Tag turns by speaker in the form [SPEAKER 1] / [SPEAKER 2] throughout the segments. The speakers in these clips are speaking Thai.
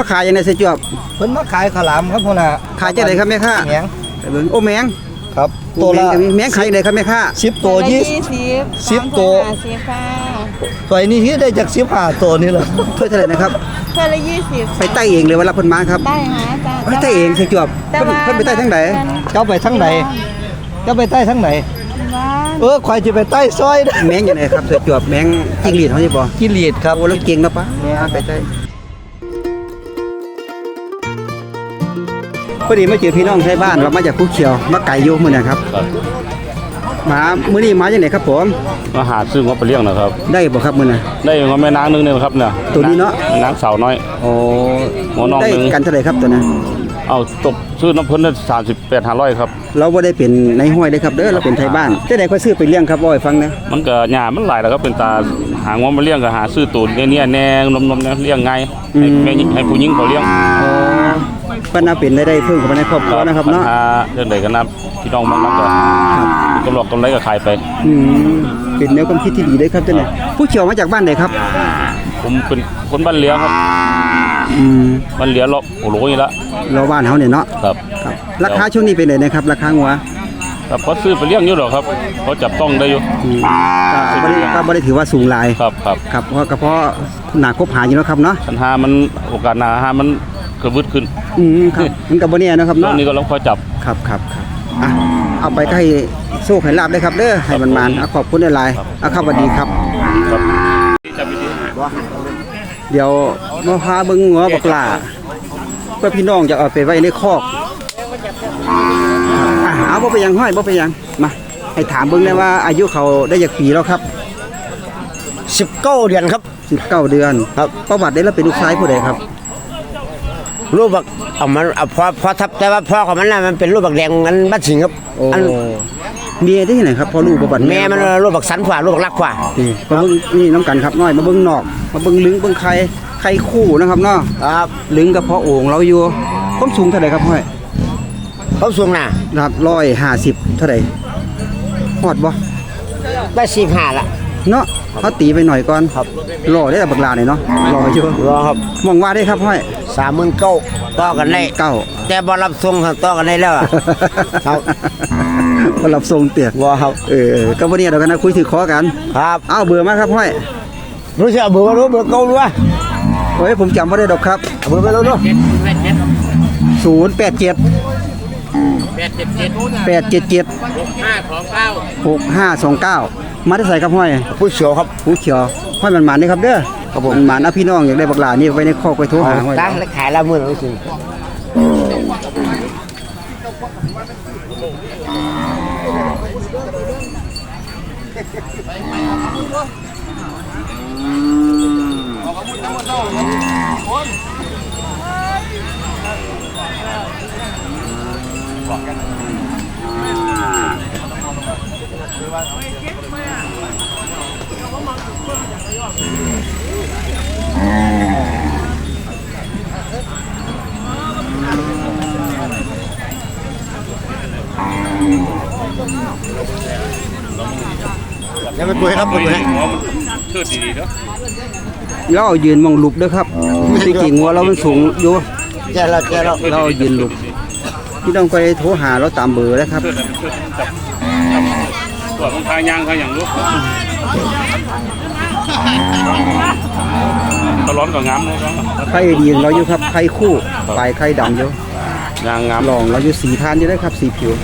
[SPEAKER 1] มาขายยังไงเสยจวบ
[SPEAKER 2] เพิ่นมาขายข้าวหลามครับพ่อน่ะ
[SPEAKER 1] ขายจะไหนครับแม่ค้า
[SPEAKER 2] แหง
[SPEAKER 1] ไปเบิ่งโอ้แมง
[SPEAKER 2] ครับตัวละ
[SPEAKER 1] แมงแมงขายยังไงครับแม่ค้า
[SPEAKER 2] 10ตัวยี่
[SPEAKER 3] สิบ
[SPEAKER 2] สิบตัว
[SPEAKER 3] สิบค่ะ
[SPEAKER 2] ตัวนี้ที่ได้จาก15ตัวนี่แหละ
[SPEAKER 1] ถ้วยเท่าไหร่นะครับ
[SPEAKER 3] เท่าละยี่สิบ
[SPEAKER 1] ไปใต้เองเลยว่ารับเพิ่นมาครับ
[SPEAKER 3] ได้หาจ้า
[SPEAKER 1] ไปใต้เองเสยจวบ
[SPEAKER 3] แต่
[SPEAKER 1] เพิ่น
[SPEAKER 3] ว่า
[SPEAKER 1] เพิ่นไปใต้ทั้งไหน
[SPEAKER 2] เจ้าไปทางไหนเจ้าไปใต้ทางไหน
[SPEAKER 3] บ้าน
[SPEAKER 2] เออข่อยสิไปใต้ซอยเด้อ
[SPEAKER 1] แมงยังไงครับเสยจวบแมงจิ้งหรีดเขาใช่บ่
[SPEAKER 2] กิเลสครับ
[SPEAKER 1] โอ้แล้วเก่งนะปะไปใต้ พอดีมาเจอพี่น้องใช้บ้านเรามาจากภูเขียวมาไก่อยู่มื้อนะครับ
[SPEAKER 4] ครับ
[SPEAKER 1] มามื้อนี้มาจังไดครับผม
[SPEAKER 4] มาหาซื้อมาไปเลี้ยงนะครับ
[SPEAKER 1] ได้บ่ครับมื้อน่ะ
[SPEAKER 4] ได้มาแม่นางนึงเนี่ยครับเนี่ย
[SPEAKER 1] ตัวนี้เนาะ
[SPEAKER 4] แม่นางสาวน้อย
[SPEAKER 1] โอ้
[SPEAKER 4] หมอน้อง
[SPEAKER 1] ได้
[SPEAKER 4] หนึ่ง
[SPEAKER 1] กันเท่าไหร่ครับตัวนั้น
[SPEAKER 4] เอาตกซื้อน้ำพ้นได้สามสิบแปดห้าร้อยครับ
[SPEAKER 1] เราบ่ได้เป็นในห้วยเด้อครับเด้อเราเป็นไทยบ้านจะได้ค่อยซื้อไปเลี้ยงครับบ่ให้ฟังนะ
[SPEAKER 4] มันก็หญ้ามันหลายแล้วครับเป็นตาหางว่ามาเลี้ยงก็หาซื้อตูนเนี่ยเนี่ยแน่นมนมๆเนี่ยเลี้ยงไงให้แม่หญิงให้ผู้หญิงเขาเลี้ยง
[SPEAKER 1] อ๋อ เพิ่นน่าเป็นได้ได้เพิ่มเข้ามาในครอบครัวนะครับเนาะ
[SPEAKER 4] ปัญหาเรื่องใดกันนะพี่น้องบางนั้นก็กำลังกำไรก็ขายไป
[SPEAKER 1] อืมเป็นแนวความคิดที่ดีเลยครับเจ้าเนี่ยผู้เขียวมาจากบ้านไหนครับ
[SPEAKER 4] ผมเป็นคนบ้านเหลียครับ
[SPEAKER 1] อืม
[SPEAKER 4] บ้านเหลียรอบโอ้โหนี่ละ
[SPEAKER 1] เราบ้านเฮาเนี่ยเนาะ
[SPEAKER 4] ครับ
[SPEAKER 1] ครับราคาช่วงนี้เป็นไงนะครับ ราคาหัว
[SPEAKER 4] ครับเขาซื้อไปเลี้ยงอยู่หรอกครับเขาจับต้องได้อยู่
[SPEAKER 1] อืมก็บ่ได้ก็บ่ได้ถือว่าสูงหลาย
[SPEAKER 4] ครับครับ
[SPEAKER 1] ครับเพราะก็เพราะหนาคบหาอยู่เนาะครับเนาะ
[SPEAKER 4] ปัญหามันโอกาสหนาหามัน กระวืดขึ้น
[SPEAKER 1] อืมครับมันก็บ่แน่เนาะครับ
[SPEAKER 4] ตอ
[SPEAKER 1] เนาะ
[SPEAKER 4] นนี้ก็ลองคอยจับ
[SPEAKER 1] ครับครับครับอะเอาไปก็ให้โซ่ให้ลาบเลยครับเด้อให้มันมานๆอะขอบคุณหลายๆอะครับสวัสดีครับ
[SPEAKER 4] ครับ
[SPEAKER 1] เดี๋ยวมาพาเบิ่งหัวบักหลาเพื่อพี่น้องจะเอาไปไว้ในคอกอะเอาบ่ไปหยังห้อยบ่ไปหยังมาให้ถามเบิ่งได้ว่าอายุเขาได้จากปีแล้วครับ
[SPEAKER 2] 19 เดือนครับ
[SPEAKER 1] 19 เดือน
[SPEAKER 2] ครับ
[SPEAKER 1] ประวัติได้แล้วเป็นลูกชายผู้ใดครับ
[SPEAKER 5] รูปบักเอามันเอาพอพอทับแต่ว่าพ่อของมันน่ะมันเป็นรูปบักแดงมันบัดสิงครับ
[SPEAKER 1] โอ้
[SPEAKER 5] อัน
[SPEAKER 1] เมียที่ไหนครับพอลูกประวัติ
[SPEAKER 5] แม่มันรูปบักสันขวารูปบักลักขวา
[SPEAKER 1] นี่มาเบิ่งนี่น้ำกันครับน้อยมาเบิ่งนอก มาเบิ่งลึงเบิ่งไข่ไข่คู่นะครับเนาะ
[SPEAKER 5] ครับ
[SPEAKER 1] ลึงกับพ่อโอ่งเราอยู่ความสูงเท่าไหร่ครับห้อย
[SPEAKER 5] เขาสูงน่ะ
[SPEAKER 1] นะครับ150เท่าไหร่ฮอดบ่
[SPEAKER 5] ได้สิบห้าละ
[SPEAKER 1] เนาะเขาตีไปหน่อยก่อนครับรอได้แต่บักลาเนี่ยเนาะรออยู่
[SPEAKER 5] รอครับ
[SPEAKER 1] มองว่าได้ครับห้อย
[SPEAKER 5] สามหมื่นเก้าต่อกันได้
[SPEAKER 1] เก้า
[SPEAKER 5] แต่บอรับทรงครับต่อกันได้แล้วอะครับ
[SPEAKER 1] คนรับทรงเตีย
[SPEAKER 5] รอครับ
[SPEAKER 1] เออก็บ่เนี่ยเดี๋ยวกันนะคุยถือคอกัน
[SPEAKER 5] ครับ
[SPEAKER 1] เอาเบื่อร์มาครับห้อย
[SPEAKER 5] รู้จักเบอร์ว่ารู้เบอร์เก้ารู้วะ
[SPEAKER 1] โอ้ยผมจำบ่ได้ดอกครับ
[SPEAKER 5] เบอ ร์ไม่รู้รู้
[SPEAKER 1] 087 877 6529มาได้ใส่ครับห้อย
[SPEAKER 5] ผู้เชียวครับ
[SPEAKER 1] ผู้เขียวห้อยมันหมานนี่ครับเด้อครับผมหมานนะพี่น้องอยากได้บักหลานี่ไว้ในคอกไว้โทรหาห้อย
[SPEAKER 5] ตาแล้วขายละหมื่นรู้สึ ก
[SPEAKER 2] ยังไม่ตัวครับตัวให้
[SPEAKER 4] นดีๆเนาะ
[SPEAKER 1] เรายืนมองลุบด้อครับที่จริงหัวเรามันสูงอยู่
[SPEAKER 5] แกแล้วแกแล้ว
[SPEAKER 1] เรายืนลุบ พี่น้องไปโทรหาเราตามเบอร์นะครับ
[SPEAKER 4] ตัวของทางยางเขาอย่างรู้ตลอดก็งามเนาะ
[SPEAKER 1] ไข่ดีเราอยู่ครับไข่คู่ปลายไข่ดำอยู่
[SPEAKER 4] ยางงาม
[SPEAKER 1] ลองเราอยู่สีทานอยู่ได้ครับสีผิวอ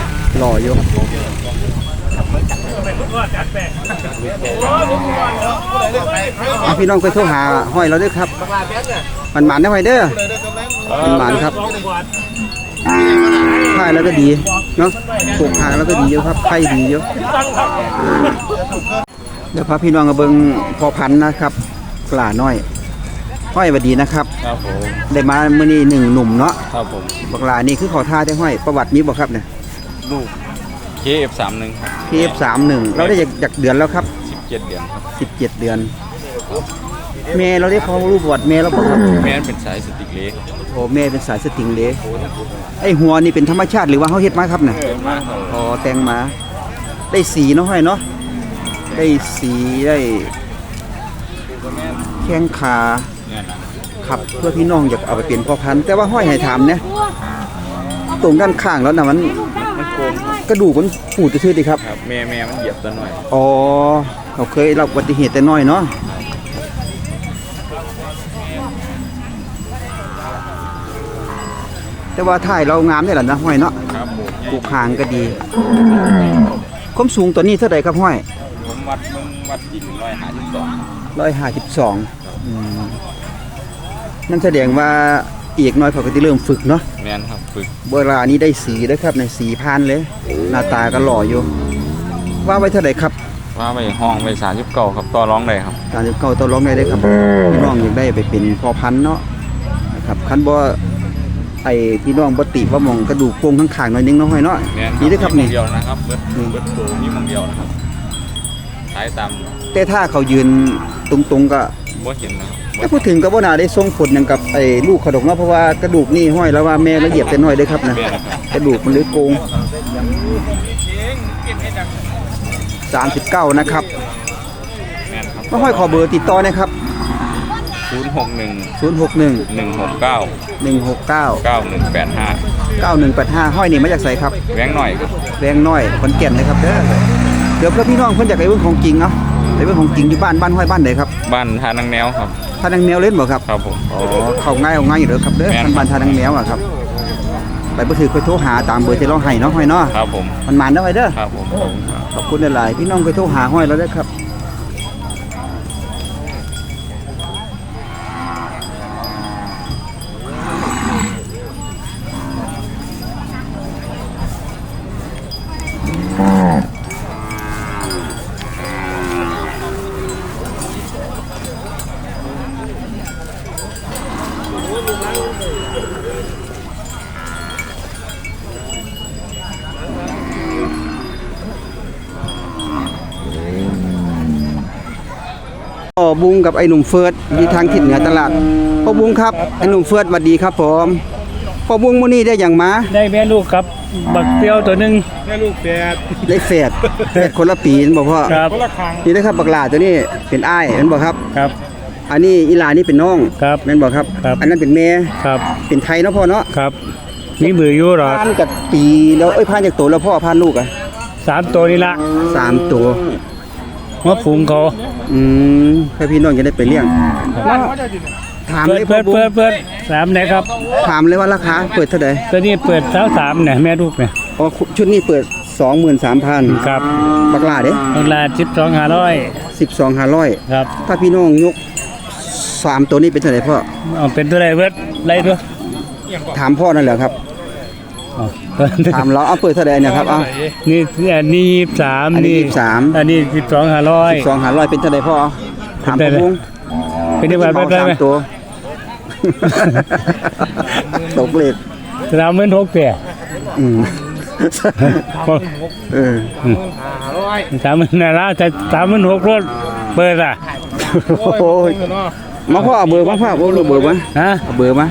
[SPEAKER 1] ะหล่ออยู่ อะพี่น้องไปโทรหาห้อยเราด้วยครับมันหมานได้ไว้เด้อมันหมานครับค่ายแล้วก็ดีเนาะปลูกหางแล้วก็ดีเยอะครับไข่ดีเยอะเดี๋ยวพาพี่น้องมาเบิงพอพันธุ์นะครับปลาน้อยห้อยบดีนะครับ
[SPEAKER 4] ครับผม
[SPEAKER 1] ได้มาเมื่อนี้หนึ่งหนุ่มเนาะ
[SPEAKER 4] ครับผม
[SPEAKER 1] บักลานี่คือขอท่าได้ห้อยประวัติมีบ่ครับเนี่ย
[SPEAKER 4] ลูก KF31 ครับ
[SPEAKER 1] เคฟสามหนึ่งเราได้จากจากเดือนแล้วครับ
[SPEAKER 4] 17เดือนครับ
[SPEAKER 1] สิบเจ็ดเดือน เมย์เราได้เขารูปประวัติเมย์เราบอกครับ
[SPEAKER 4] แม่นเป็นสายสติกเล็ก
[SPEAKER 1] โอ้เมย์เป็นสายสติงเลไอหัวนี่เป็นธรรมชาติหรือว่าเขาเฮ็ดมาครับเนี่ย
[SPEAKER 4] เยอะมากครับ
[SPEAKER 1] อ๋อแต่งมาได้ได้สีเนาะห้อยเนาะได้สีได้แข้งขาครับเพื่อพี่น้องอยากเอาไปเป็นพ่อพันธุ์แต่ว่าห้อยให้ถามเนี่ยตรงด้านข้างแล้วนะมันกระดูกมันปูดจะชื่อดีครับ
[SPEAKER 6] ครับแม่แม่มันเหยียบซะหน่อย
[SPEAKER 1] อ๋อเขาเคยรับอุบัติเหตุแต่น้อยเนาะ แต่ว่าถ่ายเรางามได้หล่ะนะห้อยเนาะ
[SPEAKER 6] ครับผม
[SPEAKER 1] ปลูกหางก็ดีความสูงตัวนี้เท่าไหร่ครับห้อย
[SPEAKER 6] ผมวัดมึงวัดจริงร้อยหาสิบสอง
[SPEAKER 1] ร้อยห้าสิบสองนั่นแสดงว่าอีกน้อยเขาก็จะเริ่มฝึกเนาะ
[SPEAKER 6] แม่นครับฝึก
[SPEAKER 1] เวลานี้ได้สีแล้วครับในสีพานเลย หน้าตาก็หล่ออยู่ ว่าไว้เท่าไหร่ครับ
[SPEAKER 6] ว่าไปห้องไปสามสิบเก้าครับต่อร้องเลยครับ
[SPEAKER 1] การจะเก่าตัวร้องได้ได้ครับพี่น้องอยากได้ไปเป็นพอพันธุ์เนาะนะครับคันบ่ ไอพี่น้องบ่ติว่ามองกระดูกโป่งข้างๆหน่อยนึงเนาะห้อยเนาะ
[SPEAKER 6] แม่น
[SPEAKER 1] นี่เด้อครับ
[SPEAKER 6] มี
[SPEAKER 1] นี่
[SPEAKER 6] หม้องเดียวนะครับเบิด
[SPEAKER 1] นี่
[SPEAKER 6] เบิดตัวมีหมองเดียวนะครับสายตาม
[SPEAKER 1] แต่ถ้าเขายืนตรงๆก็
[SPEAKER 6] บ่เห็นนะครับ
[SPEAKER 1] ถ้าพูดถึงก็บ่น่าได้ส่งผลหยังกับไอ้ลูกเขาดอกเนาะเพราะว่ากระดูกนี่ห้อยแล้วว่าแม่ละเอียดแต่น้อยเด้อครับนะ
[SPEAKER 6] แม่นนะครับ
[SPEAKER 1] กระดูกมันเลยโกง 39 นะครับ
[SPEAKER 6] แม่นครับ
[SPEAKER 1] ก็ห้อยขอเบอร์ติดต่อนะครับ
[SPEAKER 6] ศูนย์หกหนึ่ง
[SPEAKER 1] 061
[SPEAKER 6] หนึ่งหกเก้า
[SPEAKER 1] 169
[SPEAKER 6] เก้าหนึ่งแปดห้า
[SPEAKER 1] 9185ห้อยนี่มาจากไสครับ
[SPEAKER 6] แหวงหน่อยครับ
[SPEAKER 1] แรงน้อยขอนแก่นนะครับเด้อเดี๋ยวเพื่อพี่น้องเพิ่นอยากไปเบิ่งของจริงเนาะไปเบิ่งของจริงอยู่บ้านบ้านห้อยบ้านใดครับ
[SPEAKER 6] บ้านทานังแนวครับ
[SPEAKER 1] ท่านังแมวเล่นบ่ครับ
[SPEAKER 6] ครับผม
[SPEAKER 1] อ๋อเข้าง่ายเอาง่ายอยู่เด้อครับเด้อ
[SPEAKER 6] แม่น
[SPEAKER 1] ท่านบ้านท่านังแมวอะครับไปบ่ถือค่อยโทรหาตามเบอร์ที่เราให้เนาะห้อยเนาะ
[SPEAKER 6] ครับผม
[SPEAKER 1] มันมันเด้อห้อยเด้อ
[SPEAKER 6] ครับผมขอบคุณครับ
[SPEAKER 1] ขอบคุณหลายๆพี่น้องไปโทรหาห้อยแล้วเด้อครับ บุงกับไอ้หนุ่มเฟิร์สอยู่ทางทิศเหนือตลาดพ่อบุงครับไอ้หนุ่มเฟิร์สสวัสดีครับผมพ่อบุงมื้อนี้ได้หยังมา
[SPEAKER 7] ได้แม่ลูกครับ บักเปรี้ยวตัวหนึง
[SPEAKER 1] ได้แฝดแฝดคนละปีนั่นบ่พ่อ
[SPEAKER 7] ครับ
[SPEAKER 1] นี่นะครับบักหลาตัวนี้เป็นอ้ายแม่นบ่ครับ
[SPEAKER 7] ครับ
[SPEAKER 1] อันนี้อีหลานี่เป็นน้อง
[SPEAKER 7] ครับ
[SPEAKER 1] แม่นบ่ครับ
[SPEAKER 7] ครับ
[SPEAKER 1] อันนั้นเป็นแม่
[SPEAKER 7] ครับ
[SPEAKER 1] เป็นไทยเนาะพ่อเนาะ
[SPEAKER 7] ครับมีมืออยู่หรอ
[SPEAKER 1] ผ่านจากปีแล้วเอ้ยผ่านจากโตแล้วพ่อผ่านลูกอะ
[SPEAKER 7] สามตัวนี่ละ
[SPEAKER 1] สามตัว
[SPEAKER 7] หัวฝูงเขา
[SPEAKER 1] อืมให้พี่น้องจะได้ไปเลี้ยง ถาม
[SPEAKER 7] เปิ
[SPEAKER 1] เล
[SPEAKER 7] ด
[SPEAKER 1] ยพ่
[SPEAKER 7] เปิ
[SPEAKER 1] อ
[SPEAKER 7] ด
[SPEAKER 1] บุง
[SPEAKER 7] เปิดเปิดสามไหนครับ
[SPEAKER 1] ถามเลยว่าราคาเปิดเท่าใด
[SPEAKER 7] ตัวนี้เปิดเท้าสามเนี่ยแม่ลูกเนี่ย
[SPEAKER 1] อ๋อชุดนี้เปิด 23,000
[SPEAKER 7] ครับ
[SPEAKER 1] บักหลาเด้
[SPEAKER 7] เวลาสิบสองห้าร้อย
[SPEAKER 1] 12,500
[SPEAKER 7] ครับ
[SPEAKER 1] ถ้าพี่น้องยกสามตัวนี้เป็นเท่าไหร่พ่อ
[SPEAKER 7] เอาเป็นตัวไรเบิดไรตัว
[SPEAKER 1] ถามพ่อนั่นแหละครับ
[SPEAKER 7] เอา
[SPEAKER 1] ถามเราเอาเปิดเท่าไหร่เนี่ยครับเอา
[SPEAKER 7] นี่อันนี้ยี่สิบสาม
[SPEAKER 1] อันนี้23
[SPEAKER 7] อันนี้สิบสองห้าร้อย
[SPEAKER 1] 12,500เป็นเท่าไหร่พ่อถาม
[SPEAKER 7] เป็น
[SPEAKER 1] พ่อ
[SPEAKER 7] เท่าไหร่
[SPEAKER 1] บุ้ง
[SPEAKER 7] เป็นที่บ้าน
[SPEAKER 1] เอา
[SPEAKER 7] เบิดได้
[SPEAKER 1] สาม
[SPEAKER 7] ไหม
[SPEAKER 1] ตัวตกเลข
[SPEAKER 7] สามหมื่นหกเปีย
[SPEAKER 1] อืมเออ
[SPEAKER 7] สามหมื่นน่ะละแต่สามหมื่นหกรถเปิดอะ
[SPEAKER 1] โอ้ยมาพ่อเอาเบอร์มาพ่อเอาเบอร์มา
[SPEAKER 7] ฮะ
[SPEAKER 1] เอาเบอร์มา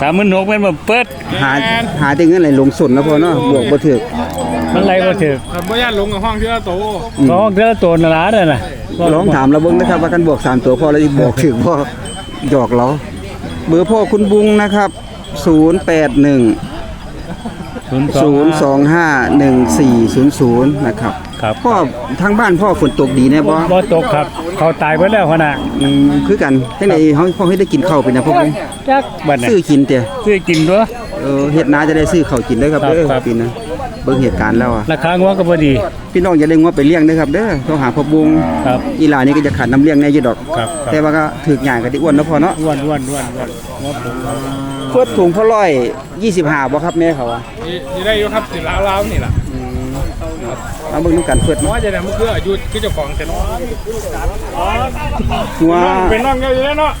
[SPEAKER 7] สามหมื่นหกเป็นแบบเปิด
[SPEAKER 1] หาหาแต่เงินไหลลงสุนนะพ่อเนาะบวกบ่ถึก
[SPEAKER 7] มันไรก็ถือ
[SPEAKER 6] บ่ย่านลงกับห้องที่ละโต
[SPEAKER 7] ร้องเท่าตัวนาราเด้อน่ะ
[SPEAKER 1] ลองถามเราเบิ่งนะครับว่ากันบวกสามตัวพ่อแล้วสิบอกถึกพ่อหยอกเราเบอร์พ่อคุณบุงนะครับ081
[SPEAKER 7] ศูนย์สอง
[SPEAKER 1] 0251400 นะครับ
[SPEAKER 7] ครับ
[SPEAKER 1] พ่อทางบ้านพ่อฝนตกดีแน่บ่
[SPEAKER 7] บ่ตกครับ เขาตายไปแล้วขนาด
[SPEAKER 1] อืมคือกันจังไดเฮาพ่อให้ได้กินข้าวเป็นนะพ่อบุง
[SPEAKER 7] จักบัดน่ะ
[SPEAKER 1] ซื้อกินเตะ
[SPEAKER 7] ซื้อกินด้วย
[SPEAKER 1] เออเฮ็ดนาจะได้ซื้อข้าวกินเด้อครับ
[SPEAKER 7] ครับ
[SPEAKER 1] เด้อ
[SPEAKER 7] ครับ
[SPEAKER 1] ปีนะเบิ่งเหตุการณ์แล้วอะ
[SPEAKER 7] ราคางัวก็บ่ดี
[SPEAKER 1] พี่น้องอย่าได้งวไปเลี้ยงเด้อครับเด้อโทรหาพ่อบุง
[SPEAKER 7] ครับ
[SPEAKER 1] อีหลานี่ก็จะขาดน้ำเลี้ยงแน่อยู่ดอก
[SPEAKER 7] ครับค
[SPEAKER 1] แต่
[SPEAKER 7] รับ
[SPEAKER 1] ว่าก็ถึกใหญ่ก็ได้อ้วนเนาะพ่อเนาะ
[SPEAKER 7] อ้วนอ้วนอ้วนอ้วนงัวผม
[SPEAKER 1] เฟิดถุงพ่อร้อย25บ่ครับแม่เขาอะ
[SPEAKER 6] นี่ได้อยู่ครับสิลาวๆนี่ล่ะ
[SPEAKER 1] เอาเบิ่งนํกันเฟิดมา
[SPEAKER 6] ว่าจะได้มันคืออายุคือเจ้าของแต่น้อง
[SPEAKER 1] หัว
[SPEAKER 6] เป็นน้องเดียวอยู่แล้วเนาะ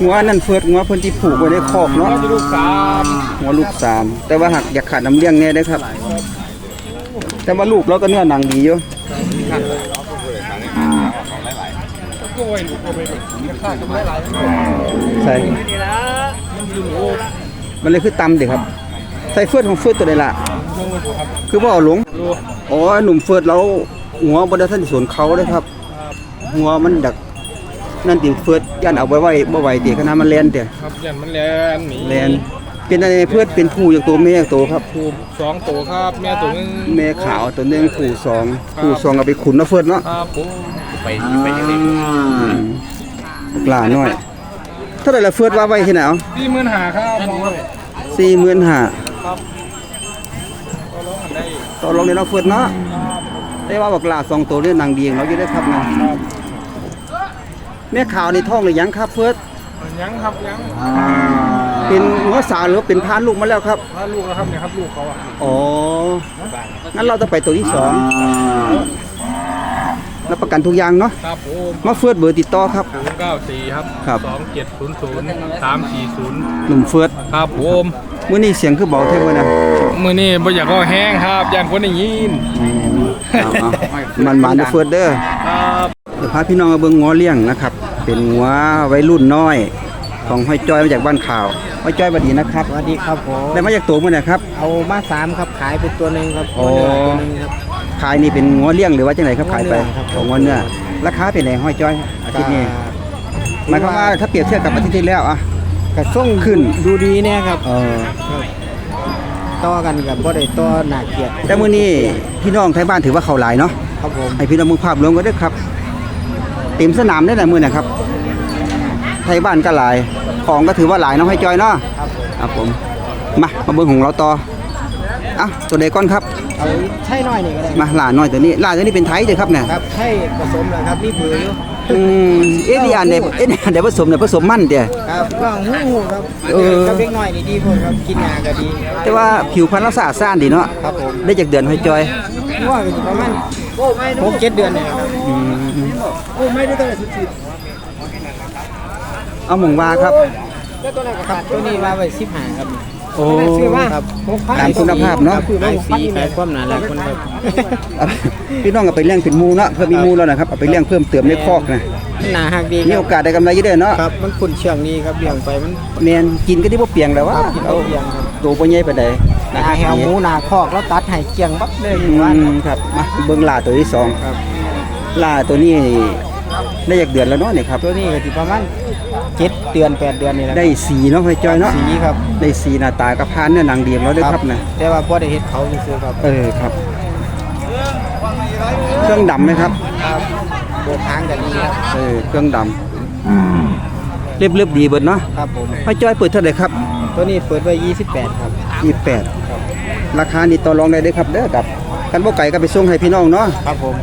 [SPEAKER 1] หัวนั่นเฟิดหัวเพิ่นที่ผูกไว้ในคอกเนาะ
[SPEAKER 6] ลูกสาม
[SPEAKER 1] หัวลูกสามแต่ว่าหักอยากขาดน้ำเลี้ยงแน่เด้อครับ แต่ว่าลูกเราก็เนื้อหนังดีอยู่
[SPEAKER 6] ก็ไว้ลูกก็ไว้
[SPEAKER 1] ใช่มันเลยคือตำเด้ครับ ใส่เฟือดของเฟือดตัวใดล่ะคือบ่เอาหลงอ๋อหนุ่มเฟือดเราหัวบ่ได้ท่านสวนเขาเด้อครับ หัวมันดักนั่นติเฟือดย่านเอาไว้ไว้บ่ไหวติคณะมันแล่นติ
[SPEAKER 8] ครับยันมันแลนหนี
[SPEAKER 1] แล่นเป็นอะไรเฟือดเป็นผู้อย่างตัวแม่อย่างตัวครับ
[SPEAKER 8] ถูกสองตัวครับแม่ตัวหนึง
[SPEAKER 1] แม่ขาวตัวหนึงผู้สองผู้สองเอาไปขุนเนาะเฟือดเนาะ
[SPEAKER 8] ครับผม
[SPEAKER 6] ไปไปยังไง
[SPEAKER 1] ปลาน้อยเท่าไหร่ละเฟือดว่าไว้ที่ไหนเอา
[SPEAKER 8] ที่มื่นหาครับม องเลย
[SPEAKER 1] สี่หมื่นห้าต่อรองในเราเฟือดเนาะได้ว่าบักหลาสองตัวนี่นางดีเราอยู่ได้ครับนะแม่ขาวในท้องหรือยังครับเฟือด
[SPEAKER 8] ยังครับยัง
[SPEAKER 1] เป็นหัวสาวหรือว่าเป็นพานลูกมาแล้วครับ
[SPEAKER 8] ถ้าลูกแล้วครับเนี่ยครับลูกเขาอะ
[SPEAKER 1] อ๋องั้นเราจะไปตัวที่สองรับประกันทุกอย่างเนาะ
[SPEAKER 8] ครับผม
[SPEAKER 1] มาเฟือดเบอร์ติดต่อครับ
[SPEAKER 8] ศูนย์เก้าสี่ครับ
[SPEAKER 1] ครับ
[SPEAKER 8] สองเจ็ดศูนย์ศูนย์สามสี่ศูนย์
[SPEAKER 1] หนุ่มเฟือด
[SPEAKER 8] ครับผม
[SPEAKER 1] มื้อนี้เสียงคือเบาเท่านะ
[SPEAKER 8] มือนี่บ่อยากก็แห้งครับยันคนได้ยิน
[SPEAKER 1] เอาๆมันมาเด้อเฟือดเด้อ
[SPEAKER 8] ครับ
[SPEAKER 1] เดี๋ยวพาพี่น้องมาเบิ่งงัวเลี้ยงนะครับ เป็นงัววัยรุ่นน้อย ของห้อยจ้อยมาจากบ้านข่าวห้อยจ้อยบัดดีนะครับ
[SPEAKER 9] สวัสดีครับผม
[SPEAKER 1] ได้มาจากตัวมื้อไหนครับ
[SPEAKER 9] เอามาสามครับขายไปตัวหนึ่งครับ
[SPEAKER 1] อ๋อ
[SPEAKER 9] ตัวหนึ่งครับ
[SPEAKER 1] ขายนี่เป็นงัวเลี้ยงหรือว่าจังไดครับขายไป
[SPEAKER 9] งัวเนื้อครับ
[SPEAKER 1] ของงัวเนื้อราคาเป็นไงห้อยจ้อยอาทิตย์นี้หมายความว่าถ้าเปรียบเทียบกับอาทิตย์ที่แล้วอะ
[SPEAKER 9] กระส่ง
[SPEAKER 1] ขึ้น
[SPEAKER 9] ดูดีเนี่ยครับ
[SPEAKER 1] เออ
[SPEAKER 9] ต่อกันกับบ่ได้ต่อหนาเกลียด
[SPEAKER 1] แต่มื้อนี้พี่น้องไทยบ้านถือว่าเขาหลายเนาะ
[SPEAKER 9] ครับผม
[SPEAKER 1] ให้พี่น้องมึงภาพรวมกันด้วยครับเต็มสนามได้หลายมื้อนะครับ ไทยบ้านก็หลาย ของก็ถือว่าหลายเน้องให้จอยเนาะครับผมมามาเบิ่งของเราต่ออะตัวใดก่อนครับ
[SPEAKER 9] เอาใช่น้อยนี่ก็ได้
[SPEAKER 1] มาหลานน้อยตัวนี้หลานตัวนี้เป็นไทยเด้อครับเนี่ย
[SPEAKER 9] ครับใช่ผสมแล้วครับมีเบืออยู่
[SPEAKER 1] อืมเอ๊ะที่อ่านได้เอ๊ะนี่อ่านได้ผสมเนี่ยผสมมั่นเด้อ
[SPEAKER 9] ครับว่างหูหูครับ
[SPEAKER 1] เออ
[SPEAKER 9] กับเล็กน้อยนี่ดีพุ่นครับกินยาก็ดี
[SPEAKER 1] แต่ว่าผิวพรรณรักษาซ่านดีเนาะ
[SPEAKER 9] ครับผม
[SPEAKER 1] ได้จากเดือนให้จอย
[SPEAKER 9] ง่วงก็อยู่ประมาณหกเจ็ดเดือนเนี่ยครับ
[SPEAKER 1] อืม
[SPEAKER 9] โอ้ไม่ได้ตั้งแต่สุด
[SPEAKER 1] เอาหมองว่าครับ
[SPEAKER 9] ๆครับตัวนี้ว่าไว้สิบห้าครับ
[SPEAKER 1] โอ้
[SPEAKER 9] ซื้อมาครับหกพัน
[SPEAKER 1] ตามคุณภาพเนาะ
[SPEAKER 9] ครับขายฟรีขายความหนาหลายคนครับ
[SPEAKER 1] เอาพี่น้องเอาไปเลี้ยงเป็นหมูเนาะเพื่อมีหมูแล้วนะครับเอาไปเลี้ยงเพิ่มเติมในคอกนะ
[SPEAKER 9] หนาหักดี
[SPEAKER 1] มี
[SPEAKER 9] ครั
[SPEAKER 1] โอบกาสได้กำไรเยอะเด้อเนาะ
[SPEAKER 9] ครับมันขุนเชียงนี้ครับเลี้ยงไปมัน
[SPEAKER 1] แมนกินก็ที่บ่เปียงแล้ววะ
[SPEAKER 9] ครับกิน
[SPEAKER 1] เอา
[SPEAKER 9] บ่เปียงครับ
[SPEAKER 1] ตัวบ่ใหญ่ปานใด
[SPEAKER 9] หนาแหวหมูหนาคอกแล้วตัดให้เกียงบับเลยอ
[SPEAKER 1] อื
[SPEAKER 9] ยู่ว่าม
[SPEAKER 1] ครับมาเบิ่งลาตัวที่สอง
[SPEAKER 9] ครับ
[SPEAKER 1] ลาตัวนี้ได้จากเดือนแล้วเนาะเนี่ยครับ
[SPEAKER 9] ตัวนี้ก็สิประมาณ เจ็ดเดือนแปดเดือนนี่แหละ
[SPEAKER 1] ได้สีเนาะให้จอยเนาะ
[SPEAKER 9] สีครับ
[SPEAKER 1] ได้สีหน้าตากระพานเนี่ยนางเดียมแล้วเด้อครับนะ
[SPEAKER 9] แต่ว่าพอได้เห็ดเขาซื้อๆครับ
[SPEAKER 1] เออครับ เครื่องดำไหมครับ
[SPEAKER 9] ครับโบกทางกันดีครับ
[SPEAKER 1] เออเครื่องดำเรียบๆดีเบิดเนาะ
[SPEAKER 9] ครับผม
[SPEAKER 1] ให้จอยเปิดเท่าไหร่ครับ
[SPEAKER 9] ตัวนี้เปิดไว้28ครับ
[SPEAKER 1] 28ราคานี่ต่อรองได้เด้อครับเด้อกับกันบ่ไก่ก็ไปส่งให้พี่น้องเนาะ
[SPEAKER 9] ครับผม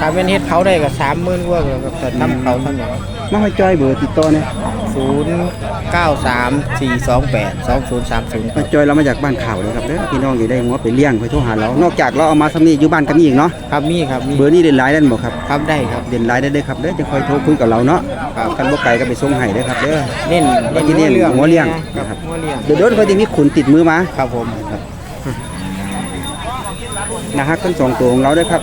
[SPEAKER 9] ถ้าเป็นเห็ดเขาได้ก็30,000กว่าแล้วครับแต่ทำเขาเท่านี้
[SPEAKER 1] มาให้จอยเบอร์ติดต่อเนี่ย
[SPEAKER 9] 0934282030
[SPEAKER 1] มาจอยเรามาจากบ้านข่าวเลยครับเด้อพี่น้องอยู่ได้งัวไปเลี้ยงไปโทรหาเรา นอกจากเราเอามาซ้ำนี้อยู่บ้านกันอีกเนาะ
[SPEAKER 9] ครับมีครับมี
[SPEAKER 1] เบอร์นี้เด่นหลายได้บ่ครับ
[SPEAKER 9] ครับได้ครับ
[SPEAKER 1] เด่นหลายได้เด้อครับเด้อจะคอยโทรคุยกับเราเนาะ
[SPEAKER 9] ครับ
[SPEAKER 1] กันบ่ไก่ก็ไปส่งให้เด้อครับเด้อ
[SPEAKER 9] เน้น
[SPEAKER 1] แล้วที่นี่หัวเลี้ยง
[SPEAKER 9] ค
[SPEAKER 1] นะครั
[SPEAKER 9] รับบหัวเลี้ยง
[SPEAKER 1] เดี๋ยวโดนเขาจะมีขุนติดมือมา
[SPEAKER 9] ครับผม
[SPEAKER 1] นะฮะทั้งสองตัวของเราเด้อครับ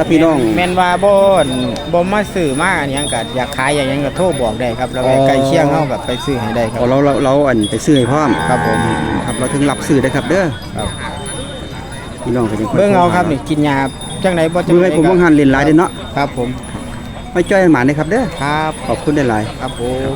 [SPEAKER 1] ถ้าพี่น้อง
[SPEAKER 9] แม่นว่าบ่นบ่มาซื้อมาอันหยังก็อยากขายอย่างหยังก็โทรบอกได้ครับแล้ว
[SPEAKER 1] อ๋อ
[SPEAKER 9] ใกล้เคียงเฮาก็ไปซื้อให้ได้ครั
[SPEAKER 1] เอา
[SPEAKER 9] บ
[SPEAKER 1] เราเราเราอันไปซื้อให้พร้อม
[SPEAKER 9] ครับผม
[SPEAKER 1] ครับเราถึงรับซื้อได้อครับเด้อ
[SPEAKER 9] ครับ
[SPEAKER 1] พี่น้องก็ยังคย
[SPEAKER 9] เบิ่งเอาครับนี่กินยาจังไดบ่จัง
[SPEAKER 1] มือ
[SPEAKER 9] ได
[SPEAKER 1] ให้ผมว่างหันเล่นหลายเด้อเนาะ
[SPEAKER 9] ครับผม
[SPEAKER 1] ไม่จ้อยหมาเด้อครับเด้อ
[SPEAKER 9] ครับ
[SPEAKER 1] ขอบคุณได้หลาย
[SPEAKER 9] ครับผม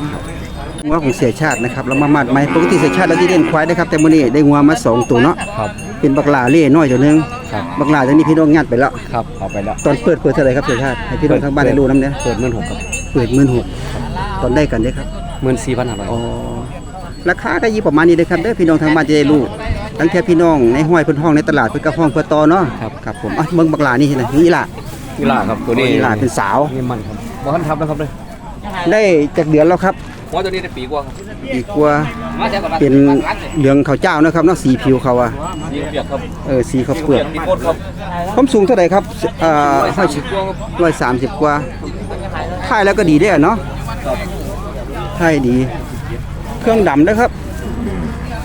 [SPEAKER 1] งัวของเสียชาตินะครับเรามามัดไหมปกติเสียชาติเราที่เล่นควายนะครับแต่มื้อนี้ได้งัวมาสองตัวเนาะ
[SPEAKER 9] ครับ
[SPEAKER 1] เป็นบักหลาเล่น้อยตัวหนึง
[SPEAKER 9] ครับ
[SPEAKER 1] บักหลาตัวนี้พี่น้องงัดไปแล้ว
[SPEAKER 9] ครับเอาไปแล้ว
[SPEAKER 1] ตอนเปิดเปิดเท่าไหร่ครับเสียชาติให้พี่น้องทางบ้านได้รู้นำเนี่ย
[SPEAKER 9] เปิด16,000ครับ
[SPEAKER 1] เปิดหมื่นหกตอนได้กันเด้อครับ
[SPEAKER 9] 14,500
[SPEAKER 1] อ๋อราคาก็อยี่ประมาณนี้เลยครับเด้อพี่น้องทางบ้านจะได้รู้ตั้งแต่พี่น้องในห้อยเพิ่นห้องในตลาดเพิ่นก็ห้องเพื่อต่อเนาะ
[SPEAKER 9] ครับ
[SPEAKER 1] ครับผมอะเบิ่งบักหลานี่เห็นไหมนี่ล่ะ
[SPEAKER 9] กีฬาครับตัวนี้
[SPEAKER 1] นี่ล่ะเป็นสาว
[SPEAKER 9] นี่มันครับบ่ทันทับนะครับเลย
[SPEAKER 1] ได้จากเดือนแล้วครับ
[SPEAKER 6] ว่าตัวนี้ได้ปีกว่าครับ
[SPEAKER 1] อีกกว่า
[SPEAKER 6] มาจากตลาด
[SPEAKER 1] เป็นเหลืองขาวเจ้านะครับเนาะสีผิวเขาอะ
[SPEAKER 6] สีเปียกครับ
[SPEAKER 1] เออสีเขาวเปลือก
[SPEAKER 6] มีโคตรครับ
[SPEAKER 1] ความสูงเท่าไหร่ครับเอ่อ
[SPEAKER 6] ร้อยสามสิบกว่าครับ
[SPEAKER 1] ร้อยสามสิบกว่าถ่ายแล้วก็ดีได้อเนาะถ่ายดี เครื่องดำนะครับ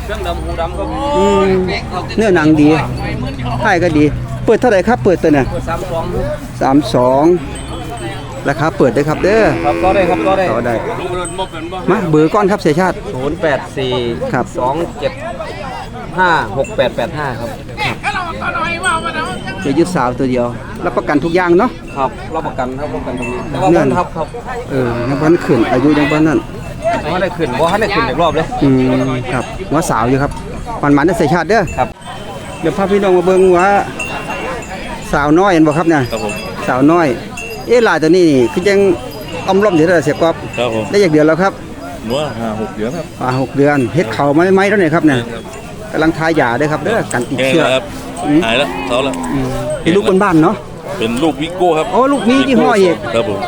[SPEAKER 6] เครื่องดำหูดำครับ
[SPEAKER 1] อืมเนื้อหนังดีถ่ายก็ดี เปิดเท่าไหร่ครับ เปิดตัวเนี่ย
[SPEAKER 6] สามสอง
[SPEAKER 1] สามสอง ราคาเปิดได้ครับเด้อ
[SPEAKER 6] ครับก็ได้ครับก็ได้
[SPEAKER 1] ต่อได้มาเบอร์ก้อนครับเสียชาติ
[SPEAKER 6] ศูนย์แปดสี่
[SPEAKER 1] ครับ
[SPEAKER 6] สองเจ็ด
[SPEAKER 5] ห้าหกแปดแปดห้าครับ
[SPEAKER 1] เดี๋ยวยึดสาวตัวเดียว รับประกันทุกอย่างเนาะ
[SPEAKER 5] ครับรับประกันครับรับประกันตรงนี้แต่ว่า
[SPEAKER 1] เงื่
[SPEAKER 5] มั
[SPEAKER 1] อน
[SPEAKER 5] นทับครับ
[SPEAKER 1] เออยังพันขึ้นอายุยังพันนั่น
[SPEAKER 5] ว่าได้ขึ้นว่าได้ขึ้นอีกรอบเลย
[SPEAKER 1] อืมครับหัวสาวอยู่ครับมันมันได้ใส่ชาติเด้อ
[SPEAKER 5] ครับ
[SPEAKER 1] เดี๋ยวพาพี่น้องมาเบิ่งว่า สาวน้อยเห็นบ่ครับเนี่ย
[SPEAKER 4] ครับผม
[SPEAKER 1] สาวน้อย เอ๊ะลายตัวนี้นี่คือยังอ้อมล้อมอยู่ได้เสียกอบ
[SPEAKER 4] ครับผม
[SPEAKER 1] ได้อย่างเดือนแล้วครับ
[SPEAKER 4] นัวห้าหกเดือนครับ
[SPEAKER 1] อ่าหกเดือนเฮ็ดเข่ามาไม่ไหมแล้วเนี่ยครับเนี่ยกำลังทายาเด้อครับเด้อกันติดเชื้ออืม
[SPEAKER 4] หายแล้วเขาแล้ว
[SPEAKER 1] อืมเป็นลูกบ้านๆเนาะ
[SPEAKER 4] เป็นลูกวิโก้ครับ
[SPEAKER 1] โอ้ลูกมียี่ห้ออีก
[SPEAKER 4] ครับผม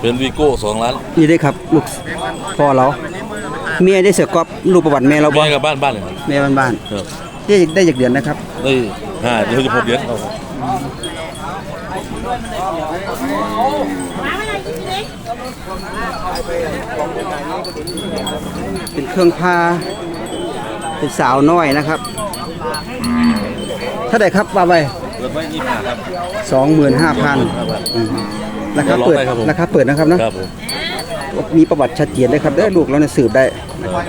[SPEAKER 4] เป็นวิโก้สองล้าน
[SPEAKER 1] นี่ได้ครับลูกพ่อเราเมียได้เสียกอบลูกประวัติแม่เราบ่
[SPEAKER 4] แม่กับบ้านบ้านเลยครับ
[SPEAKER 1] แม่บ้าน
[SPEAKER 4] ครับ
[SPEAKER 1] ๆได้ได้จากเดือนนะครับ
[SPEAKER 4] ได้ห้าเดือนหกเดือนครับผม
[SPEAKER 1] เป็นเครื่องพาเป็นสาวน้อยนะครับเท่าไหร่ครับว่าไป
[SPEAKER 4] เปิดไว้ยี่สิบห้าครับ
[SPEAKER 1] สองหมื่นห้าพันราคาเปิด
[SPEAKER 4] เดี๋ยวลองได้ครับผม
[SPEAKER 1] ราคาเปิดนะครับนะครับ
[SPEAKER 4] ผม
[SPEAKER 1] มีประวัติชัดเจนเลยครับได้ลูกเราเนี่ยสืบได้นะครับ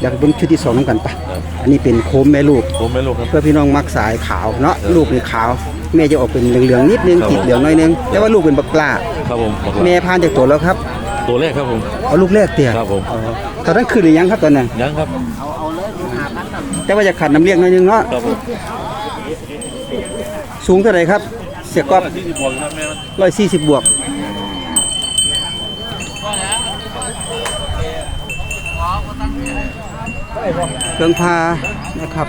[SPEAKER 1] อยากเบิ่งชุดที่สองน้ำกันปะอันนี้เป็นโคมแม่ลูก
[SPEAKER 4] ผมไม่รู้ครับ
[SPEAKER 1] เพื่อพี่น้องมักสายขาวเนาะลูกนี่ขาว แม่จะออกเป็นเหลืองๆนิดนึง
[SPEAKER 4] ครับ
[SPEAKER 1] ติดเหลืองหน่อยนึงแต่ว่าลูกเป็นบักกล้า
[SPEAKER 4] ครับผมบอก
[SPEAKER 1] แม่
[SPEAKER 4] ว่า
[SPEAKER 1] พานจากตัวแล้วครับ
[SPEAKER 4] ตัวแรกครับผม
[SPEAKER 1] เอาลูกแรกเตี่ย
[SPEAKER 4] ครับผม
[SPEAKER 1] อ๋อตอนนั้นคือหรือยังครับตอนนั้น
[SPEAKER 4] ยังครับ
[SPEAKER 1] แต่ว่าจะขัดน้ำเลี้ยงหน่อยนึงเนาะ
[SPEAKER 4] ครับผม
[SPEAKER 1] สูงเท่าไหร่ครับ เสียกอบ
[SPEAKER 4] ที่สิบบวกครับแม่มัน
[SPEAKER 1] ร้อยสี่สิบบวก เครื่องพานะครับ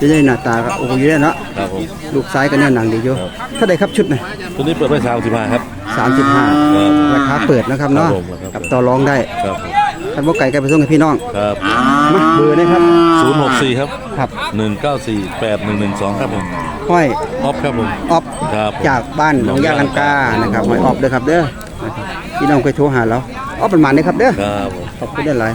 [SPEAKER 1] จะได้หน้าตาก็โอ้โหอยู่แล้วเนาะ
[SPEAKER 4] ครับผม
[SPEAKER 1] ลูกซ้ายก็เนื้อหนังดีอยู่
[SPEAKER 4] ครับ
[SPEAKER 1] เท่าไหร่ครับชุดน่ะ
[SPEAKER 4] ตัวนี้เปิดไว้สามสิบห้าครับ
[SPEAKER 1] สามสิบห้า
[SPEAKER 4] ครับ
[SPEAKER 1] ราคาเปิดนะครับเนาะ
[SPEAKER 4] ครับผมราคาเปิด
[SPEAKER 1] กับต่อรองได้
[SPEAKER 4] ครับ
[SPEAKER 1] ท่านบ่ไก่ไก่ไปส่งให้พี่น้อง
[SPEAKER 4] ครับ
[SPEAKER 1] มาเบอร์นะครับ
[SPEAKER 4] ศูนย์หกสี่ครับ
[SPEAKER 1] ครับ
[SPEAKER 4] หนึ่งเก้าสี่แปดหนึ่งหนึ่งสองครับผม
[SPEAKER 1] ห้อย
[SPEAKER 4] ออฟครับผม
[SPEAKER 1] ออฟ
[SPEAKER 4] ครับผม
[SPEAKER 1] จากบ้านหนองยาลังกานะครับห้อยออฟเด้อครับเด้อนะครับพี่น้องเคยโทรหาเราออฟประมาณนี้ครับเด้อ
[SPEAKER 4] ครับผม
[SPEAKER 1] ขอบคุณได้หลาย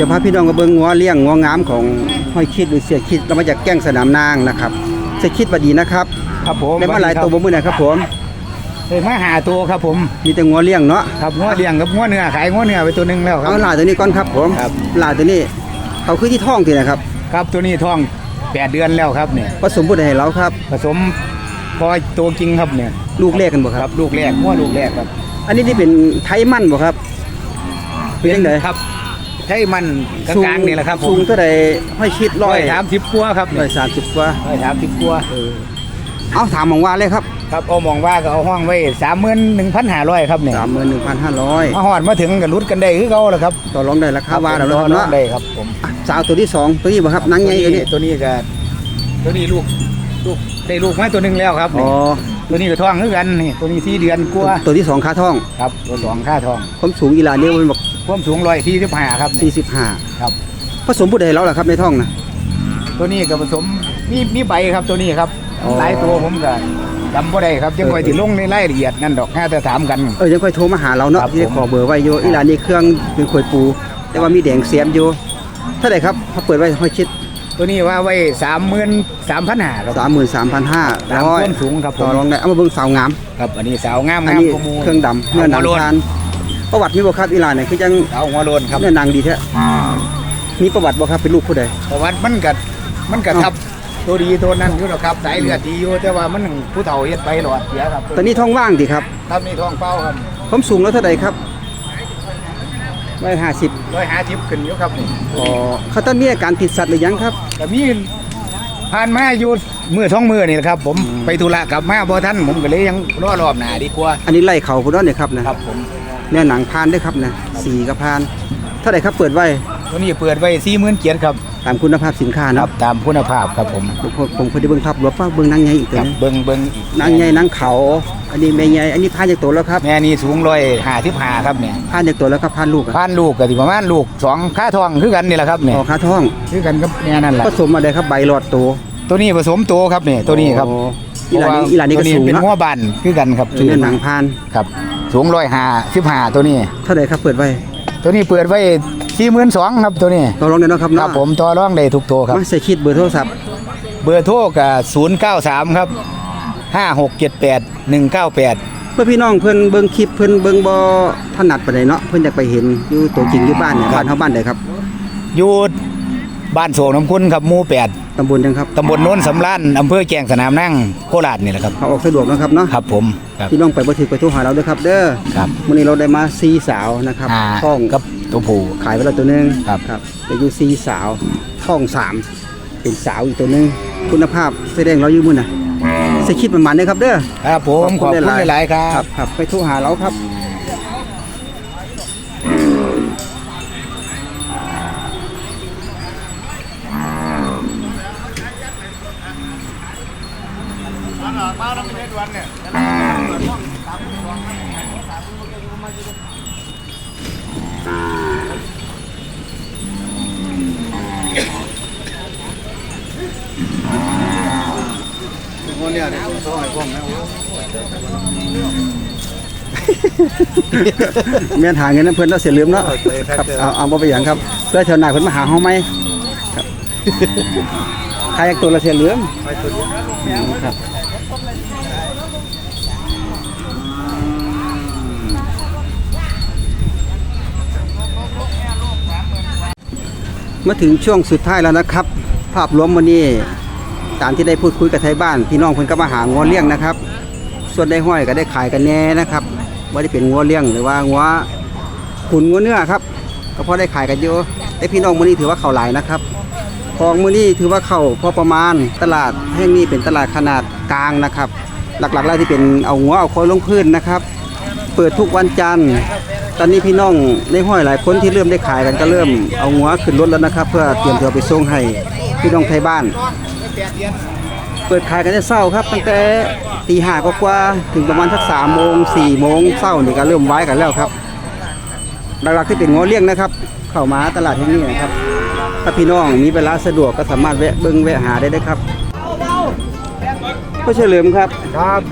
[SPEAKER 1] เดี๋ยวพาพี่น้องกับเบิ้งงัวเลี้ยงงัวงามของห้อยคิดหรือเสียคิดเรามาจากแก้งสนามนางนะครับเสียคิดบัดดีนะครับ
[SPEAKER 2] ครับผม
[SPEAKER 1] ได้มาหลายตัวบ่มื้อนะครับผม
[SPEAKER 2] ได้มาหาตัวครับผม
[SPEAKER 1] มีแต่งัวเลี้ยงเนาะ
[SPEAKER 2] ครับงัวเลี้ยงกับงัวเนื้อขายงัวเนื้อไปตัวหนึงแล้วครั
[SPEAKER 1] เอา
[SPEAKER 2] บ
[SPEAKER 1] หลาตัวนี้ก่อนครับผม
[SPEAKER 2] ครับ
[SPEAKER 1] หลาตัวนี้เขาคือที่ท้องทีนะครับ
[SPEAKER 2] ครับตัวนี้ท้องแปดเดือนแล้วครับเนี่ย
[SPEAKER 1] ผสมผู้ใดให้เราครับ
[SPEAKER 2] ผสมพอตัวจริงครับเนี่ย
[SPEAKER 1] ลูกแรกกันบ่ค
[SPEAKER 2] ค
[SPEAKER 1] รั
[SPEAKER 2] รับบลูกแรกงัวลูกแรกครับ
[SPEAKER 1] อันนี้ที่เป็นไทยมั่นบ่ครับเป็นจังได
[SPEAKER 2] ครับ ใช่มันกลางๆนี่แหละครับผ
[SPEAKER 1] สู
[SPEAKER 2] ม
[SPEAKER 1] งเท่าใดห้อยชิดร้
[SPEAKER 2] ร้
[SPEAKER 1] อ
[SPEAKER 2] อยยสามสิบกว่าครับ
[SPEAKER 1] ร้อยสามสิบกว่า
[SPEAKER 2] ร้อยสามสิบกว่า
[SPEAKER 1] เอาถามหมองว่าเลยครับ
[SPEAKER 2] ครับเอามองว่าก็เอาห้องไว้สามหมื่นหนึ่งพันห้าร้อยครับเนี่ย
[SPEAKER 1] สามหมื่นหนึ่งพันห้าร้อย
[SPEAKER 2] มาหอดมาถึงกับรุดกันได้คือเขาแหละครับ
[SPEAKER 1] ต่อรองได้ราคาว่าแล้ว
[SPEAKER 2] รอ
[SPEAKER 1] เนาะ
[SPEAKER 2] ได้ครับผม
[SPEAKER 1] อะสาวตัวที่สองตัวนี้บ่ครับนางใหญ่ตัวนี้
[SPEAKER 2] ตัวนี้ก็ตัวนี้ลูกลูกได้ลูกมาตัวหนึ่งแล้วครับ
[SPEAKER 1] อ๋อ
[SPEAKER 2] ตัวนี้ก็ท้องคือกันนี่ตัวนี้สี่เดือนกว่า
[SPEAKER 1] ตัวที่สองขาท้อง
[SPEAKER 2] ครับตัวสองค่าทอง
[SPEAKER 1] ความสูงอีหลานนี่มันบอก
[SPEAKER 2] ความสูงร้อยที่สิบห้าครับนี่
[SPEAKER 1] สี่สิบห้า
[SPEAKER 2] ครับ
[SPEAKER 1] ผสมผู้ใดให้เราล่ะครับในท้องนะ
[SPEAKER 2] ตัวนี้ก็ผสมมีมีใบครับตัวนี้ครับ
[SPEAKER 1] อ๋อ
[SPEAKER 2] หลายตัวผมก็จำบ่ได้ครับยังคอยติลงในรายละเอียดนั่นดอกแค่แต่ถามกัน
[SPEAKER 1] เออยังค่อยโทรมาหาเราเนาะ
[SPEAKER 2] ครับ
[SPEAKER 1] ที่ได้
[SPEAKER 2] ผม
[SPEAKER 1] ขอเบอร์ไว้อยู่อีหลานนี่เครื่องเป็นขวยปู แต่ว่ามีแดงเสียมอยู่เท่าไหร่ครับเขาเปิดไว้ห้อยชิด
[SPEAKER 2] ตัวนี้ว่าไว้สามหมื่นสามพันห้าครับ
[SPEAKER 1] สามหมื่นสามพันห้า
[SPEAKER 2] ตาม
[SPEAKER 1] ร้อย
[SPEAKER 2] ต้นสูงครับผม
[SPEAKER 1] ต่อรองได้เอามาเบิ่งสาวงาม
[SPEAKER 2] ครับอันนี้สาวงาม
[SPEAKER 1] อัน
[SPEAKER 2] งาม
[SPEAKER 1] นี้
[SPEAKER 2] กว่าหมู
[SPEAKER 1] เครื่องดำเนื้อหนัง
[SPEAKER 2] หัวโลน
[SPEAKER 1] ทาน ประวัติมีบ่ครับอีหลานเนี่ยคือจัง
[SPEAKER 2] สาวหัวโลนครับ
[SPEAKER 1] เนื้อหนังดีแท้มีประวัติบ่ครับเป็นลูกผู้ใด
[SPEAKER 2] แต่ว่ามันกัดมันกัด
[SPEAKER 1] เอ้า
[SPEAKER 2] ทับตัวดีตัวนั้นอยู่หรอกครับสายเลือดดีอยู่แต่ว่ามันผู้เฒ่าเฮ็ดไปหลอดเสียครับ
[SPEAKER 1] ตอนนี้ท้องว่างดีครับ
[SPEAKER 2] ครับนี่ท้องเป้าครับ
[SPEAKER 1] ผมสูงแล้วเท่าไหร่ครับร้อยห้าสิบ
[SPEAKER 2] ร้อยหาทิพขึ้นอยู่ครับนี่
[SPEAKER 1] อ๋อเขาต้นมีอาการติดสัตว์หรือยังครับ
[SPEAKER 2] แต่มีผ่านมาอยู่มือท้องมือนี่แหละครับ ผมไปธุระกลับมาบ่ทันผมก็เลยยังรอรอบหน้าดีกว่า
[SPEAKER 1] อันนี้ไล่เขาพุ่นเนาะเนี่ยครับนะครับ
[SPEAKER 2] ผม
[SPEAKER 1] เนื้อหนังพานด้วยครับนะสีกับพาน เท่าไหร่ครับเปิดไว้
[SPEAKER 2] ตัวนี้เปิดไว้สี่หมื่นเกียรครับ
[SPEAKER 1] ตามคุณภาพสินค้า
[SPEAKER 2] ครั
[SPEAKER 1] เนาะ
[SPEAKER 2] บตามคุณภาพครับผม
[SPEAKER 1] ผมผมผมเคยได้เบิ่งภาพรวมป้าเบิ่งนางใหญ่อีกตัว
[SPEAKER 2] ครับ
[SPEAKER 1] หนึง
[SPEAKER 2] เบิ้งเบิ้งอีก
[SPEAKER 1] นางใหญ่นางเขา อันนี้แม่ใหญ่อันนี้พานจากตัวแล้วครับ
[SPEAKER 2] แม่นี่สูงร้อยห้าสิบห้าครับเนี่ย
[SPEAKER 1] พานจากตัวแล้วครับพานลูกอะ
[SPEAKER 2] พันลูกก็สิประมาณลูกสองค่าทองคือกันนี่แหละครับเนี่ย
[SPEAKER 1] อ๋อขาท้อง
[SPEAKER 2] คือกันกับแม่นั่นแหละ
[SPEAKER 1] ผสมอะไรครับใบหลอดตัว
[SPEAKER 2] ตัวนี้ผสมโตครับเนี่ยตัวนี้ครับ
[SPEAKER 1] อ๋ออีหลานนี่อีหลานนี่ก็
[SPEAKER 2] ตัว
[SPEAKER 1] สูง
[SPEAKER 2] เป็น
[SPEAKER 1] เนาะ
[SPEAKER 2] หัวบันคือกันครับ
[SPEAKER 1] เนื้อหนังพาน
[SPEAKER 2] ครับ สูงร้อยห้าสิบห้าตัวนี้
[SPEAKER 1] เท่าไหร่ครับเปิดไว้
[SPEAKER 2] ตัวนี้เปิดไว้สี่หมื่นสองครับตัวนี้
[SPEAKER 1] ต่อรองได้เนาะครับ
[SPEAKER 2] ค
[SPEAKER 1] เนาะ
[SPEAKER 2] รับผมต่อรองได้ทุกตัวครับ
[SPEAKER 1] มาใส่คิดเบอร์โทรศัพท์
[SPEAKER 2] เบอร์โทรกับศูนย์เก้าสามครับห้าหกเจ็ดแปดหนึ่งเก้าแปด
[SPEAKER 1] เพื่อพี่น้องเพิ่นเบิ่งคลิปเพิ่นเบิ่งบ่ถนัดปานใดเนาะเพิ่นอยากไปเห็นอยู่ตัวจริงอยู่บ้านเนี่ยบ้านเฮาบ้านใดครับ
[SPEAKER 2] อยู่บ้านโศกน้ำคุณครับหมู่แปด
[SPEAKER 1] ตำบลจังครับ
[SPEAKER 2] ตำบลโน้นสำล้านอำเภอแกลงสนามนั่งโคราชนี่แหละครับ
[SPEAKER 1] เขาออกสะดวกเนาะครับเนาะ
[SPEAKER 2] ครับผมครับ
[SPEAKER 1] พี่น้องไปบ่ถึกไปโทรหาเราเด้อครับ เด้อ
[SPEAKER 2] ครับ
[SPEAKER 1] มื้อนี้เราได้มาซีสาวนะครับ
[SPEAKER 2] อ่า
[SPEAKER 1] ท้อง
[SPEAKER 2] กับตัวผู้
[SPEAKER 1] ขายไปแล้วตัวหนึง
[SPEAKER 2] ครับ
[SPEAKER 1] ครับไปอยู่ซีสาวท้องสามเป็นสาวอีกตัวหนึงคุณภาพแสดงเราอยู่มื้อน่ะสิคิดประมาณนี้ครับเด้อ
[SPEAKER 2] ครับผมขอบคุณหลายๆครั
[SPEAKER 1] ครับบครับ ไปโทรหาเราครับ แม่นหาเงินน้ำเพิ่นแล้วเสียลืมเนาะครับเอาเอาบ่ไปหยังครับเพื่อแถวหน้าเพิ่นมาหาเฮาไหมครับขายจากตัวละเสียลืมครับ มาถึงช่วงสุดท้ายแล้วนะครับ ภาพรวมวันนี้ตามที่ได้พูดคุยกับไทยบ้าน พี่น้องเพิ่นก็มาหางัวเลี้ยงนะครับ ส่วนได้ห้อยก็ได้ขายกันแน่นะครับว่าได้เป็นงัวเลี้ยงหรือว่างัวขุนงัวเนื้อครับก็พอได้ขายกันเยอะไอพี่น้องมื้อนี้ถือว่าเข่าหลายนะครับของมื้อนี้ถือว่าเข้าพอประมาณตลาดแห่งนี้เป็นตลาดขนาดกลางนะครับ หลักๆแล้วที่เป็นเอางัวเอาควายลงพื้นนะครับ เปิดทุกวันจันทร์ ตอนนี้พี่น้องในห้อยหลายคนที่เริ่มได้ขายกันก็เริ่มเอางัวขึ้นรถแล้วนะครับ เพื่อเตรียมตัวไปส่งให้พี่น้องไทยบ้าน เปิดขายกันแต่เช้าครับ ตั้งแต่ตีห้ากว่าถึงประมาณสักสามโมงสี่โมงเช้านี่ก็เริ่มไว้กันแล้วครับหลักๆที่เป็นงัวเลี้ยงนะครับ เข้ามาตลาดที่นี่นะครับถ้าพี่น้องมีเวลาสะดวกก็สามารถแวะเบิ้งแวะหาได้เลยครับพ่อเฉลิมครับ
[SPEAKER 2] ครับ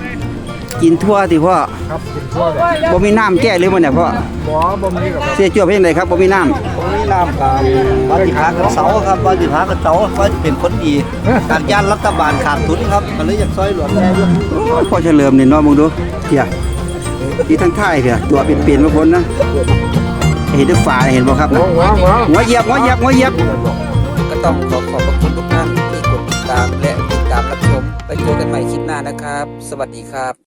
[SPEAKER 1] กินทั่วติพ่อ
[SPEAKER 2] ครับกินทั่วเลย
[SPEAKER 1] บ่มีน้ำแก้เลยมันเนี่ยพ่อ
[SPEAKER 2] บ่บ่มีกับ
[SPEAKER 1] เสียจวบเพียงใดครับบ่มีน้ำ
[SPEAKER 2] บ่มีน้ำครับ
[SPEAKER 10] ปฏิภากับเสาครับปฏิภากับเสาว่าเป็นคนดีการย่านรัฐบาลขาดทุนครับก็เลยอยากซอยหลวงแม่ด้วย
[SPEAKER 1] โอ้ยพ่อเฉลิมนี่เนาะมึงดูเพียที่ทั้งค่ายเพียตัวเปลี่ยนๆมาพ้นนะเห็นด้วยฟ้าเห็นบ่ครับนะหัวเหยียบหัวเหยียบหัวเหยียบ
[SPEAKER 11] ก็ต้องขอขอบพระคุณทุกท่านที่กดติดตามและติดตามรับชมไปเจอกันใหม่คลิปหน้านะครับ สวัสดีครับ